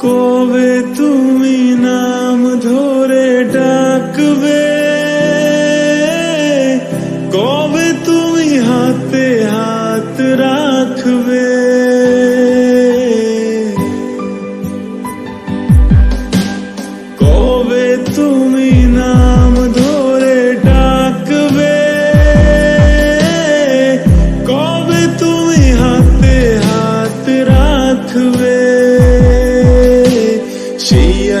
কবে তুমি নাম ধরে ডাকবে? কবে তুমি হাতে হাত রাখবে?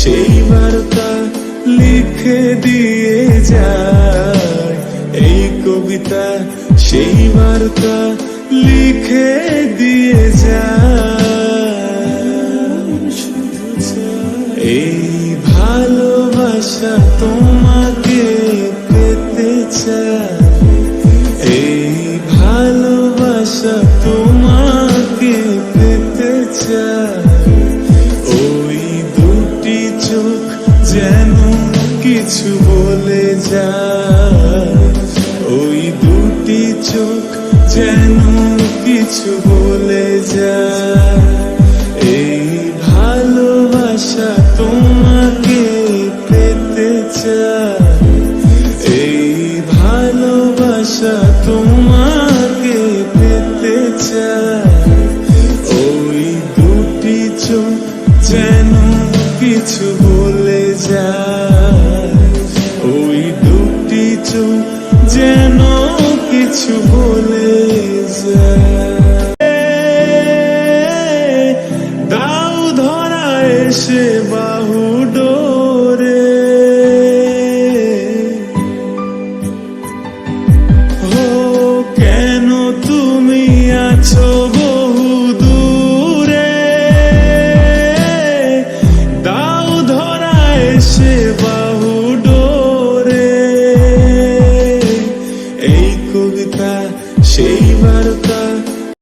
সেই বার্তা লিখে দিয়ে যায়। এই কবিতা সেই বার্তা লিখে দিয়ে যায়। এই ভালোবাসা তোমাকে যায়। ওই দুটি চোখ যেন কিছু বলে যায়। এই ভালোবাসা তোমাকে পেতে এই ভালোবাসা তোমাকে পেতে ওই দুটি চোখ যেন কিছু বলে